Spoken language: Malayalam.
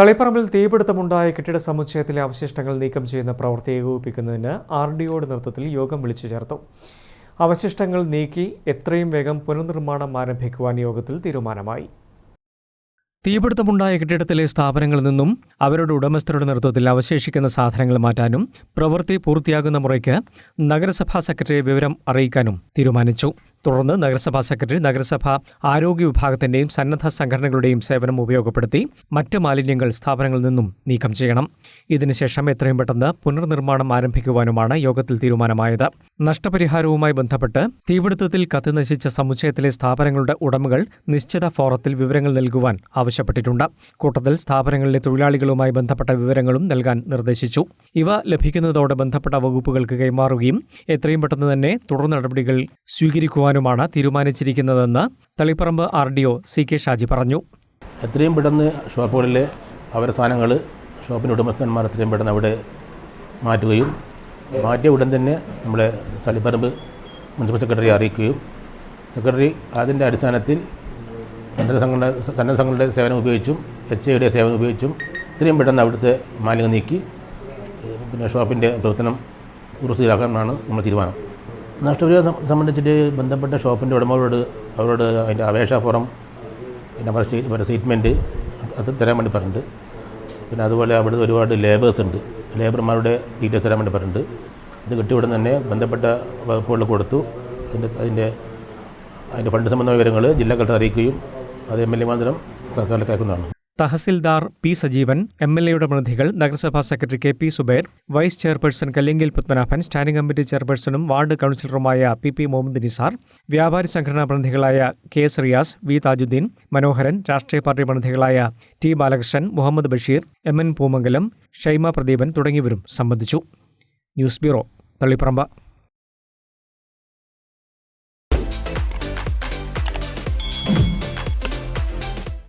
തളിപ്പറമ്പിൽ തീപിടുത്തമുണ്ടായ കെട്ടിട സമുച്ചയത്തിലെ അവശിഷ്ടങ്ങൾ നീക്കം ചെയ്യുന്ന പ്രവൃത്തി ഏകോപിപ്പിക്കുന്നതിന് ആർ ഡി ഒയുടെ നേതൃത്വത്തിൽ യോഗം വിളിച്ചു ചേർത്തു. അവശിഷ്ടങ്ങൾ നീക്കി എത്രയും വേഗം പുനർനിർമ്മാണം ആരംഭിക്കുവാൻ യോഗത്തിൽ തീരുമാനമായി. തീപിടുത്തമുണ്ടായ കെട്ടിടത്തിലെ സ്ഥാപനങ്ങളിൽ നിന്നും അവരുടെ ഉടമസ്ഥരുടെ നേതൃത്വത്തിൽ അവശേഷിക്കുന്ന സാധനങ്ങൾ മാറ്റാനും പ്രവൃത്തി പൂർത്തിയാകുന്ന മുറയ്ക്ക് നഗരസഭാ സെക്രട്ടറിയെ വിവരം അറിയിക്കാനും തീരുമാനിച്ചു. തുടർന്ന് നഗരസഭാ സെക്രട്ടറി നഗരസഭ ആരോഗ്യ വിഭാഗത്തിന്റെയും സന്നദ്ധ സംഘടനകളുടെയും സേവനം ഉപയോഗപ്പെടുത്തി മറ്റ് മാലിന്യങ്ങൾ സ്ഥാപനങ്ങളിൽ നിന്നും നീക്കം ചെയ്യണം. ഇതിനുശേഷം എത്രയും പെട്ടെന്ന് പുനർനിർമ്മാണം ആരംഭിക്കുവാനുമാണ് യോഗത്തിൽ തീരുമാനമായത്. നഷ്ടപരിഹാരവുമായി ബന്ധപ്പെട്ട് തീപിടുത്തത്തിൽ കത്തിനശിച്ച സമുച്ചയത്തിലെ സ്ഥാപനങ്ങളുടെ ഉടമകൾ നിശ്ചിത ഫോറത്തിൽ വിവരങ്ങൾ നൽകുവാൻ ആവശ്യപ്പെട്ടിട്ടുണ്ട്. കൂട്ടത്തിൽ സ്ഥാപനങ്ങളിലെ തൊഴിലാളികളുമായി ബന്ധപ്പെട്ട വിവരങ്ങളും നൽകാൻ നിർദ്ദേശിച്ചു. ഇവ ലഭിക്കുന്നതോടെ ബന്ധപ്പെട്ട വകുപ്പുകൾക്ക് കൈമാറുകയും എത്രയും പെട്ടെന്ന് തന്നെ തുടർ നടപടികൾ സ്വീകരിക്കുവാനുമാണ് തീരുമാനിച്ചിരിക്കുന്നതെന്ന് Taliparamba R D O C K Shaji പറഞ്ഞു. എത്രയും പെട്ടെന്ന് ഷോപ്പുകളിലെ അവരുടെ സാധനങ്ങൾ ഷോപ്പിന്റെ ഉടമസ്ഥന്മാർ എത്രയും പെട്ടെന്ന് അവിടെ മാറ്റുകയും മാറ്റിയ ഉടൻ തന്നെ നമ്മളെ തളിപ്പറമ്പ് മുനിസിപ്പൽ സെക്രട്ടറി അറിയിക്കുകയും സെക്രട്ടറി അതിന്റെ അടിസ്ഥാനത്തിൽ സന്നദ്ധ സംഘടന സന്നദ്ധ സംഘങ്ങളുടെ സേവനം ഉപയോഗിച്ചും എച്ച് ഐയുടെ സേവനം ഉപയോഗിച്ചും എത്രയും പെട്ടെന്ന് അവിടുത്തെ മാലിന്യം നീക്കി പിന്നെ ഷോപ്പിന്റെ പ്രവർത്തനം പൂർത്തിയാക്കാനാണ് നമ്മൾ തീരുമാനം. നഷ്ടപരിഹാരം സംബന്ധിച്ചിട്ട് ബന്ധപ്പെട്ട ഷോപ്പിന്റെ ഉടമകളോട് അവരോട് അതിന്റെ അപേക്ഷാ ഫോറം പിന്നെ സ്റ്റേറ്റ്മെന്റ് അത് തരാൻ വേണ്ടി പറഞ്ഞിട്ടുണ്ട്. പിന്നെ അതുപോലെ അവിടെ ഒരുപാട് ലേബേഴ്സ് ഉണ്ട്. ലേബർമാരുടെ ഡീറ്റെയിൽസ് തരാൻ വേണ്ടി പറഞ്ഞിട്ടുണ്ട്. അത് കിട്ടിയ തന്നെ ബന്ധപ്പെട്ട വകുപ്പുകളിൽ കൊടുത്തു. അതിന്റെ അതിന്റെ അതിന്റെ ഫണ്ട് സംബന്ധമായ വിവരങ്ങൾ ജില്ലാ കളക്ടർ അറിയിക്കുകയും അത് എം എൽ എ മാന്തരം സർക്കാരിലേക്ക് അയക്കുന്നതാണ്. Tahsildar P Sajeevan M L എയുടെ പ്രതിനിധികൾ നഗരസഭാ secretary K P Zubair vice chairperson Kallingil Padmanabhan standing committee ചെയർപേഴ്സണും ward കൗൺസിലറുമായ പി പി മുഹമ്മദ് നിസാർ വ്യാപാരി സംഘടനാ പ്രതിനിധികളായ K S Riyas V Thajudheen Manoharan രാഷ്ട്രീയ party പ്രതിനിധികളായ T Balakrishnan Muhammad Basheer M N Poomangalam Shaima Pradeepan തുടങ്ങിയവരും സംബന്ധിച്ചു. News bureau തള്ളിപ്പറമ്പ്